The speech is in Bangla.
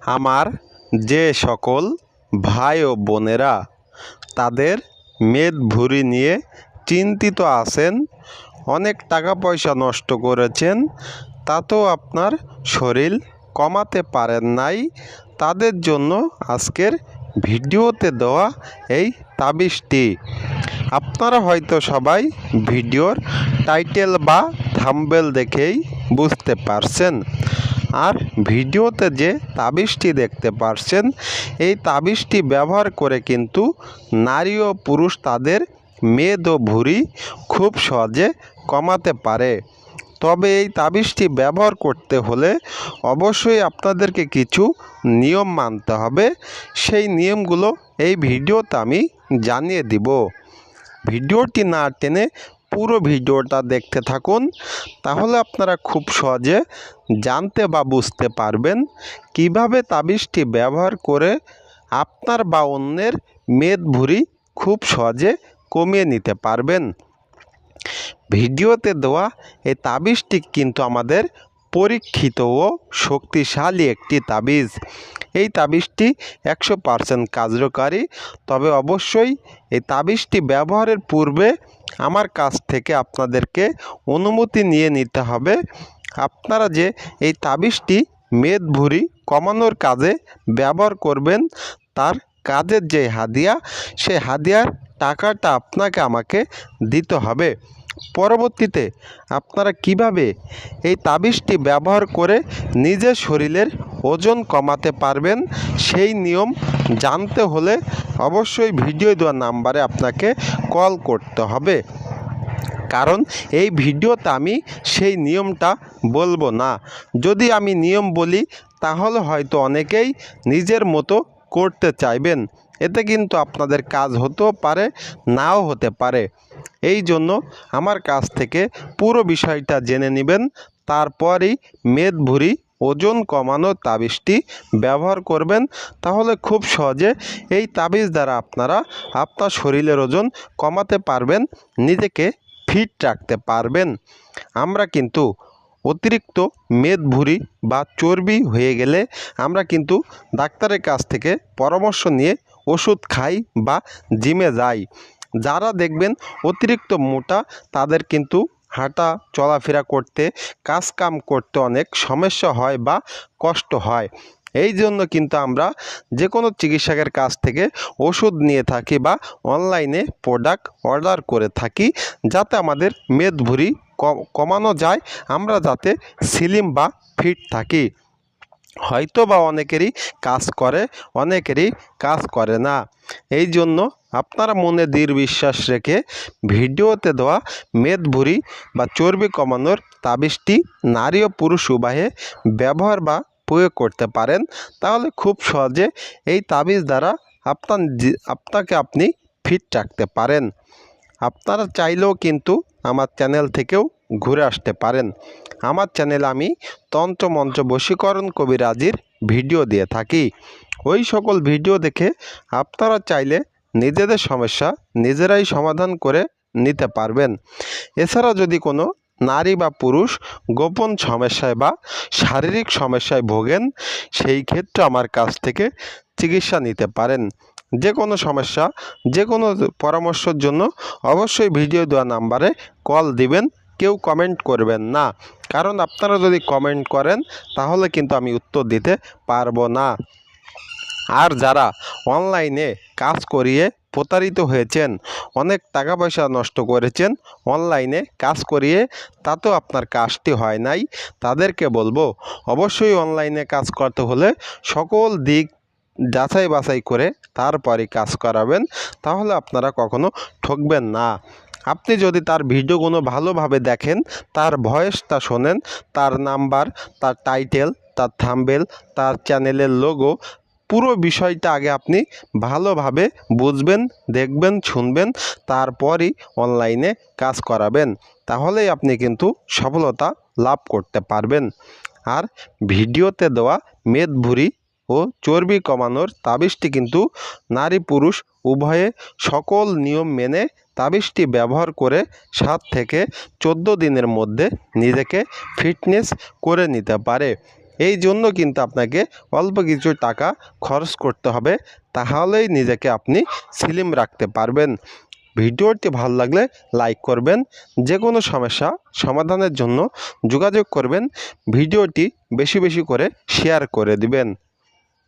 আমার যে সকল ভাই ও বোনেরা তাদের মেদ ভুঁড়ি নিয়ে চিন্তিত আছেন, অনেক টাকা পয়সা নষ্ট করেছেন তাতেও আপনার শরীর কমাতে পারেন নাই। তাদের জন্য আজকের ভিডিওতে দেওয়া এই তাবিজটি। আপনারা হয়তো সবাই ভিডিওর টাইটেল বা থাম্বেল দেখেই বুঝতে পারছেন। আর ভিডিওতে যে তাবিজটি দেখতে পারছেন, এই তাবিজটি ব্যবহার করে কিন্তু নারী ও পুরুষ তাদের মেদ ও ভুঁড়ি খুব সহজে কমাতে পারে। তবে এই তাবিজটি ব্যবহার করতে হলে অবশ্যই আপনাদেরকে কিছু নিয়ম মানতে হবে। সেই নিয়মগুলো এই ভিডিওতে আমি জানিয়ে দিব। ভিডিওটি না টেনে পুরো ভিডিওটা দেখতে থাকুন। তাহলে আপনারা খুব সহজে জানতে বা বুঝতে পারবেন কীভাবে তাবিজটি ব্যবহার করে আপনার বা অন্যের মেদ ভুঁড়ি খুব সহজে কমিয়ে নিতে পারবেন। ভিডিওতে দেওয়া এই তাবিজটি কিন্তু আমাদের পরীক্ষিত ও শক্তিশালী একটি তাবিজ। এই তাবিজটি একশো পারসেন্ট কার্যকারী। তবে অবশ্যই এই তাবিজটি ব্যবহারের পূর্বে আমার কাছ থেকে আপনাদেরকে অনুমতি নিয়ে নিতে হবে। আপনারা যে এই তাবিজটি মেদ ভুঁড়ি কমানোর কাজে ব্যবহার করবেন, তার কাজের যে হাদিয়া, সে হাদিয়ার টাকাটা আপনাকে আমাকে দিতে হবে। পরবর্তীতে আপনারা কীভাবে এই তাবিজটি ব্যবহার করে নিজের শরীরের ওজন কমাতে পারবেন সেই নিয়ম জানতে হলে অবশ্যই ভিডিও দেওয়া নাম্বারে আপনাকে কল করতে হবে। কারণ এই ভিডিওতে আমি সেই নিয়মটা বলব না। যদি আমি নিয়ম বলি, তাহলে হয়তো অনেকেই নিজের মতো করতে চাইবেন। এতে কিন্তু আপনাদের কাজ হতেও পারে, নাও হতে পারে। এই জন্য আমার কাছ থেকে পুরো বিষয়টা জেনে নেবেন, তারপরই মেদ ভুঁড়ি ওজন কমানোর তাবিজটি ব্যবহার করবেন। তাহলে খুব সহজে এই তাবিজ দ্বারা আপনারা আপনার শরীরের ওজন কমাতে পারবেন, নিজেকে ফিট রাখতে পারবেন। আমরা কিন্তু অতিরিক্ত মেদ ভুঁড়ি বা চর্বি হয়ে গেলে আমরা কিন্তু ডাক্তারের কাছ থেকে পরামর্শ নিয়ে ওষুধ খাই বা জিমে যাই। যারা দেখবেন অতিরিক্ত মোটা, তাদের কিন্তু হাঁটা, চলাফেরা করতে কাজ কাম করতে অনেক সমস্যা হয় বা কষ্ট হয়। এই জন্য কিন্তু আমরা যে কোনো চিকিৎসকের কাছ থেকে ওষুধ নিয়ে থাকি বা অনলাইনে প্রোডাক্ট অর্ডার করে থাকি, যাতে আমাদের মেদ ভুঁড়ি কমানো যায়। আমরা যাতে সিলিম বা ফিট থাকি। হয়তো বা অনেকেরই কাজ করে, অনেকেরই কাজ করে না। এই জন্য আপনারা মনে দৃঢ় বিশ্বাস রেখে ভিডিওতে দেওয়া মেদ ভুঁড়ি বা চর্বি কমানোর তাবিজটি নারী ও পুরুষ উবাহে ব্যবহার বা প্রয়োগ করতে পারেন। তাহলে খুব সহজে এই তাবিজ দ্বারা আপনার আপনাকে আপনি ফিট রাখতে পারেন। আপনারা চাইলেও কিন্তু আমার চ্যানেল থেকেও ঘুরে আসতে পারেন। আমার চ্যানেলে আমি তন্ত্রমন্ত্র বশীকরণ কবিরাজির ভিডিও দিয়ে থাকি। ওই সকল ভিডিও দেখে আপনারা চাইলে নিজেদের সমস্যা নিজেরাই সমাধান করে নিতে পারবেন। এছাড়া যদি কোনো নারী বা পুরুষ গোপন সমস্যায় বা শারীরিক সমস্যায় ভোগেন, সেই ক্ষেত্রে আমার কাছ থেকে চিকিৎসা নিতে পারেন। যে কোনো সমস্যা, যে কোনো পরামর্শের জন্য অবশ্যই ভিডিও দেওয়া নাম্বারে কল দিবেন। কেউ কমেন্ট করবেন না। কারণ আপনারা যদি কমেন্ট করেন, তাহলে কিন্তু আমি উত্তর দিতে পারব না। আর যারা অনলাইনে কাজ করিয়ে প্রতারিত হয়েছেন, অনেক টাকা পয়সা নষ্ট করেছেন অনলাইনে কাজ করিয়ে তাতেও আপনার কাজটি হয় নাই। তাদেরকে বলব, অবশ্যই অনলাইনে কাজ করতে হলে সকল দিক যাচাই বাছাই করে তারপরে কাজ করাবেন। তাহলে আপনারা কখনো ঠকবেন না। আপনি যদি তার ভিডিওগুলো ভালোভাবে দেখেন, তার ভয়েসটা শোনেন, তার নাম্বার, তার টাইটেল, তার থাম্বেল, তার চ্যানেলের লোগো, পুরো বিষয়টা আগে আপনি ভালোভাবে বুঝবেন, দেখবেন, শুনবেন, তারপরই অনলাইনে কাজ করাবেন। তাহলেই আপনি কিন্তু সফলতা লাভ করতে পারবেন। আর ভিডিওতে দেওয়া মেদ ভুঁড়ি ও চর্বি কমানোর তাবিজটি কিন্তু নারী পুরুষ উভয়ে সকল নিয়ম মেনে তাবিজটি ব্যবহার করে সাত থেকে চোদ্দ দিনের মধ্যে নিজেকে ফিটনেস করে নিতে পারে। এই জন্য কিন্তু আপনাকে অল্প কিছু টাকা খরচ করতে হবে, তাহলেই নিজেকে আপনি স্লিম রাখতে পারবেন। ভিডিওটি ভালো লাগলে লাইক করবেন যে কোনো সমস্যা সমাধানের জন্য যোগাযোগ করবেন, ভিডিওটি বেশি বেশি করে শেয়ার করে দিবেন।